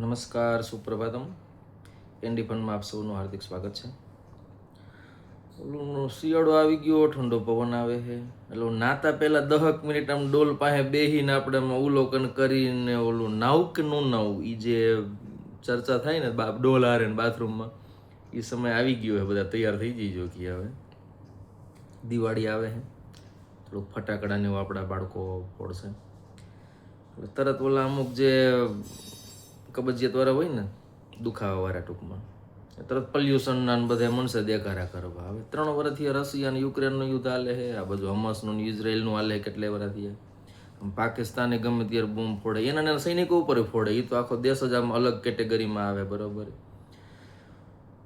નમસ્કાર, સુપ્રભાતમ. એનડી ફંડમાં આપ સૌનું હાર્દિક સ્વાગત છે. ઓલું શિયાળો આવી ગયો, ઠંડો પવન આવે છે. એટલે નાતા પહેલાં દહક મિનિટ આમ ડોલ પાસે બેહીને આપણે અવલોકન કરીને ઓલું નાવું કે નું નાવું. એ જે ચર્ચા થાય ને બાપ ડોલ હારે ને બાથરૂમમાં એ સમય આવી ગયો છે, બધા તૈયાર થઈ જઈજો કે હવે. દિવાળી આવે છે. થોડુંક ફટાકડાને આપણા બાળકો પડશે. તરત ઓલા અમુક જે કબજિયાત વાળા હોય ને દુખાવા વાળા ટૂંકમાં તરત પોલ્યુશનના બધા મનસે દેખારા કરવા હવે ત્રણ વર્ષથી રશિયા અને યુક્રેનનું યુદ્ધ હાલે છે, આ બધું હમસનું ઇઝરાયલનું હાલે કેટલે વર્ષથી પાકિસ્તાને ગમે ત્યારે બૂમ ફોડે, એના નાના સૈનિકો ઉપર ફોડે એ તો આખો દેશ જ આમ અલગ કેટેગરીમાં આવે, બરોબર.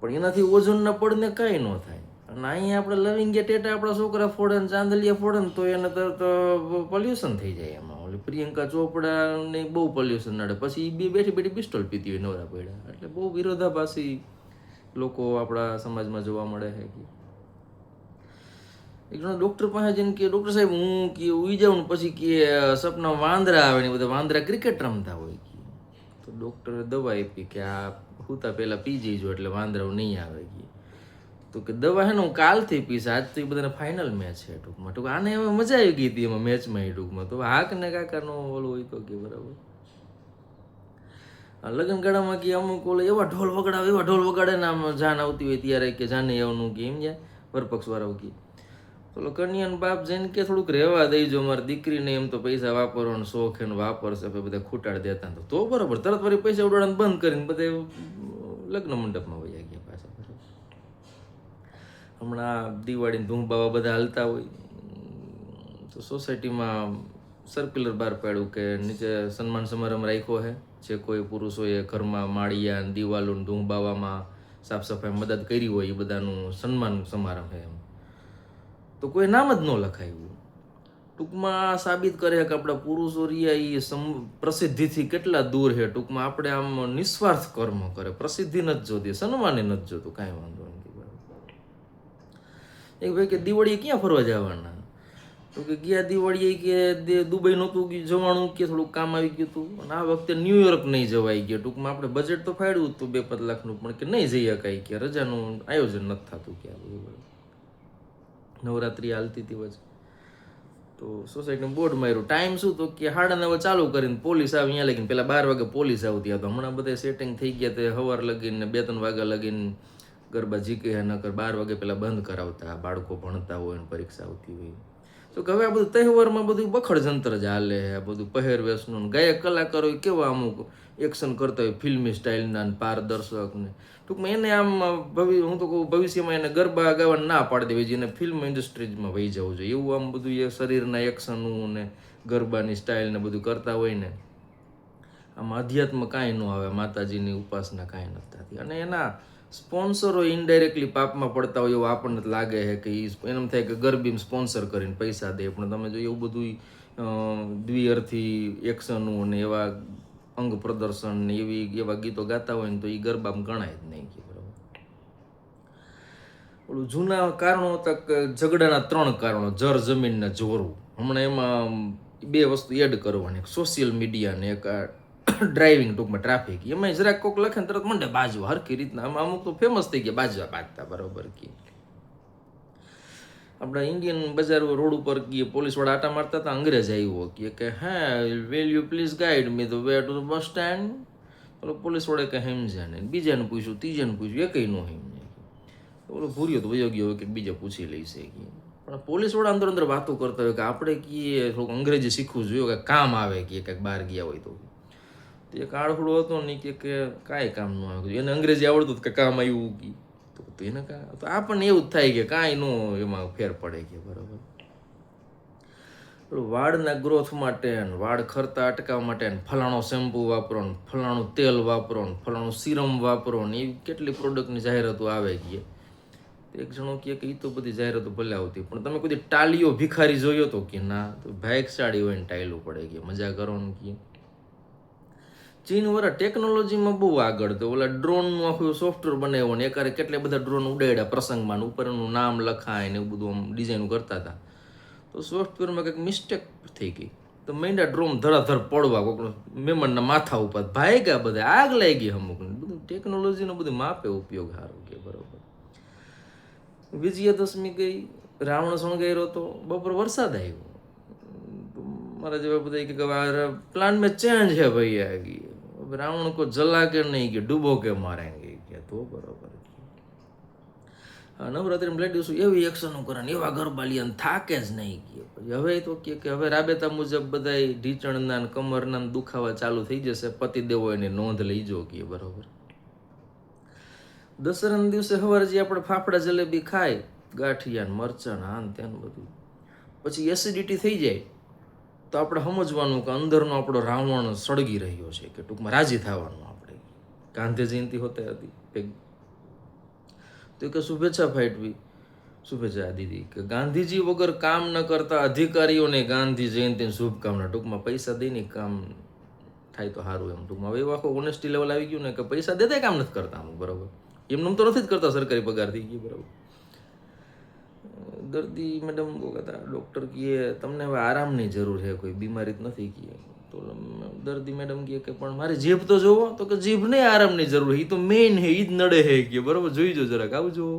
પણ એનાથી ઓઝોનના પડને કાંઈ ન થાય. અને અહીંયા આપણે લવિંગ ટેટા આપણા છોકરા ફોડે ને, ચાંદલિયા ફોડે ને, તો એને તરત પોલ્યુશન થઈ જાય એમાં. પ્રિયંકા ચોપડાને બહુ પોલ્યુશન નડે. પછી બે બેઠી બેઠી પિસ્ટોલ પીતી હોય, નવરા પડ્યા. એટલે બહુ વિરોધાભાસી લોકો આપણા સમાજમાં જોવા મળે છે કે એક જણા ડૉક્ટર પાસે જઈને કે ડૉક્ટર સાહેબ, હું કે ઉઈ જાઉં પછી કે સપના વાંદરા આવે ને બધા વાંદરા ક્રિકેટ રમતા હોય. કે તો ડૉક્ટરે દવા આપી કે, આ હુતા પહેલાં પી જઈજો, એટલે વાંદરાઓ નહીં આવે. કે તો કે દવા હેને હું કાલથી પીશ આજ તો એ બધાને ફાઇનલ મેચ છે ટૂંકમાં. ટૂંક આને હવે મજા આવી ગઈ હતી એમાં મેચમાં એ ટૂંકમાં. તો હાક ને કાકાનો ઓલું હોય તો કે બરાબર. લગ્ન ગાળામાં કે અમુક ઓલો એવા ઢોલ વગાડાવે, એવા ઢોલ વગાડે ને આમ જાન આવતી હોય ત્યારે કે જાને એવનું કે એમ જાય વરપક્ષ વાળા કે ઓલો કન્યાન બાપ જઈને કે થોડુંક રહેવા દઈજો મારી દીકરીને એમ તો પૈસા વાપરવાનો શોખ એને વાપરશે બધા ખૂટાડ દેતા તો. બરાબર, તરત વળી પૈસા ઉડાડવાનું બંધ કરીને બધે લગ્ન મંડપમાં વયા ગયા પાછા બરાબર હમણાં દિવાળીને ધૂમ બાવા બધા હાલતા હોય. તો સોસાયટીમાં સર્ક્યુલર બહાર પાડ્યું કે નીચે સન્માન સમારંભ રાખ્યો છે. જે કોઈ પુરુષોએ ઘરમાં માળિયા દિવાલો ધૂમ બાવામાં સાફ સફાઈ મદદ કરી હોય, એ બધાનું સન્માન સમારંભ છે એમ. તો કોઈ નામ જ ન લખાયું. ટૂંકમાં સાબિત કરે કે આપણા પુરુષો રહ્યા એ સમ, પ્રસિદ્ધિથી કેટલા દૂર છે. ટૂંકમાં આપણે આમ નિસ્વાર્થ કર્મ કરે. પ્રસિદ્ધિ નથી જોતી, સન્માને નથી જોતું, કાંઈ વાંધો નથી. એક ભાઈ કે દિવાળીએ ક્યાં ફરવા જવાના? તો કે ગયા દિવાળીએ કે દુબઈ નહોતું જવાનું કે થોડુંક કામ આવી ગયું હતું. અને આ વખતે ન્યુયોર્ક નહીં જવાઈ ગયા. ટૂંકમાં આપણે બજેટ તો ફાડ્યું હતું બે પાંચ લાખનું, પણ કે નહીં જઈ શકાય કે. રજાનું આયોજન નથી થતું કે આ બધું. નવરાત્રી હાલતી હતી વચ્ચે. તો સોસાયટીનું બોર્ડ માર્યું. ટાઈમ શું તો કે સાડા નવે ચાલુ કરીને પોલીસ આવી, અહીંયા લગીને પેલા બાર વાગે પોલીસ આવતી હતા. હમણાં બધા સેટિંગ થઈ ગયા તે સવાર લગીને, બે ત્રણ વાગ્યા લગીને. ગરબા જીકે નકર બાર વાગે પહેલાં બંધ કરાવતા, બાળકો ભણતા હોય ને પરીક્ષા આવતી હોય. તો કે હવે આ બધું તહેવારમાં બધું બખડ જંતર જ હાલે આ બધું પહેરવેશનું ગાયક કલાકારો કેવા અમુક એક્શન કરતા હોય ફિલ્મી સ્ટાઇલના ને પારદર્શક ટૂંકમાં એને આમ ભવિ, હું તો કહું ભવિષ્યમાં એને ગરબા ગાવાની ના પાડી દેવી જેને ફિલ્મ ઇન્ડસ્ટ્રીઝમાં વહી જવું જોઈએ. એવું આમ બધું એ શરીરના એક્શનનું ને ગરબાની સ્ટાઇલ ને બધું કરતા હોય ને. આમાં અધ્યાત્મ કાંઈ ન આવે, માતાજીની ઉપાસના કાંઈ નથી થતી. અને એના સ્પોન્સરો ઇનડાયરેક્ટલી પાપમાં પડતા હોય એવું આપણને લાગે છે કે એ એમ થાય કે ગરબીમ સ્પોન્સર કરીને પૈસા દે. પણ તમે જો એવું બધું દ્વિઅર્થી, એક્શનું અને એવા અંગ પ્રદર્શન ને એવી, એવા ગીતો ગાતા હોય ને તો એ ગરબામાં ગણાય જ નહીં કે બરાબર. ઓલું જૂના કારણો હતા કે ઝઘડાના ત્રણ કારણો, જર જમીનને જોરવું હમણાં એમાં બે વસ્તુ એડ કરવાની. સોશિયલ મીડિયાને એક એક ડ્રાઇવિંગ ટૂંકમાં ટ્રાફિક એમાં જરાક કોક લખે ને તરત મંડે બાજવા. હરખી રીતના. આમ અમુક તો ફેમસ થઈ ગયા બાજવા બાજતા બરોબર કે. આપણા ઇન્ડિયન બજાર રોડ ઉપર કે પોલીસવાળા આટા મારતા હતા, અંગ્રેજ આવ્યો કે કે, હા well you please guide me the way to the bus stand ઓલો પોલીસવાળા કે હેમજે ને બીજાને પૂછ્યું, ત્રીજાને પૂછ્યું એકઈ નો હેમજે. ઓલો ભૂર્યો તો વયો ગયો કે, બીજા પૂછી લઈશે કે. પણ પોલીસવાળા અંદર અંદર વાતો કરતા હોય કે, આપણે કીએ, થોડુંક અંગ્રેજી શીખવું જોઈએ કે કામ આવે કે, કંઈક બહાર ગયા હોય તો એક આળખડો હતો ને કે કાંઈ કામ ન આવે એને અંગ્રેજી આવડતું કે કામ આવ્યું કે. તો એને કા તો આપણને એવું જ થાય કે કાંઈ ન એમાં ફેર પડે કે બરાબર. વાળના ગ્રોથ માટે વાળ ખરતા અટકાવવા માટે ને ફલાણો શેમ્પુ વાપરો ને ફલાણું તેલ વાપરો ને ફલાણું સિરમ વાપરો ને એવી કેટલી પ્રોડક્ટની જાહેરાતો આવે કે. એક જણો કહે કે એ તો બધી જાહેરાતો ભલે આવતી, પણ તમે કોઈ ટાલીઓ ભિખારી જોયો તો કે ના, તો ભાગશાળી હોય ને ટાઈલું પડે કે, મજા કરો ને કે. ચીન વરા ટેકનોલોજીમાં બહુ આગળ તો ઓલા ડ્રોનનું આખું સોફ્ટવેર બનાવ્યું ને એકારે કેટલા બધા ડ્રોન ઉડાડ્યા પ્રસંગમાં ઉપરનું નામ લખાય ને એવું બધું આમ ડિઝાઇન કરતા હતા. તો સોફ્ટવેરમાં કંઈક મિસ્ટેક થઈ ગઈ. તો મેંડા ડ્રોન ધરાધર પડવા કોઈક મેમણના માથા ઉપર ભાઈ ગયા બધા, આગ લાગી ગઈ અમુક. બધું ટેકનોલોજીનો બધું માપે ઉપયોગ સારો કે બરોબર. વિજયાદશમી ગઈ, રાવણ શણગાર્યો તો બપોર વરસાદ આવ્યો. મારા જેવા બધા કે પ્લાન મેં ચેન્જ હે ભાઈ આ ગઈ रावण को जला के नहीं कि डूबो के मारेंगे કે તો બરોબર હા નવરાત્રિમાં લેડીઝ એવી એક્શનો કરે ને એવા ગરબા થાકે જ નહીં કે પછી હવે તો કે કે હવે રાબેતા મુજબ બધા ઢીચણના ને કમરના ને દુખાવા ચાલુ થઈ જશે પતિદેવો એની નોંધ લઈજો કે બરોબર દસરાના દિવસે સવારે જે આપણે ફાફડા જલેબી ખાય ગાંઠિયા ને મરચાં ને આન તેન બધું પછી એસિડિટી થઈ જાય તો આપણે સમજવાનું કે અંદરનો આપણો રાવણ સળગી રહ્યો છે કે ટૂંકમાં રાજી થવાનું આપણે. ગાંધી જયંતિ હોતે હતી તો કે શુભેચ્છા ફાટવી શુભેચ્છા દીદી, કે ગાંધીજી વગર કામ ન કરતા અધિકારીઓને ગાંધી જયંતિની શુભકામના. ટૂંકમાં પૈસા દઈને કામ થાય તો સારું એમ. ટૂંકમાં હવે એવું આખો ઓનેસ્ટી લેવલ આવી ગયું ને કે પૈસા દેતા કામ નથી કરતા અમુક, બરાબર? એમનું તો નથી જ કરતા સરકારી પગાર, થઈ ગયું, બરોબર? દર્દી મેડમ કહેતા ડૉક્ટર કહે તમને હવે આરામની જરૂર છે, કોઈ બીમારી જ નથી કહે તો દર્દી મેડમ કહે કે, પણ મારે જીભ તો જોવો. તો કે, જીભને આરામની જરૂર એ તો મેઇન હે એ જ નડે હે કે બરાબર, જોઈ જો જરાક, આવું જોવો.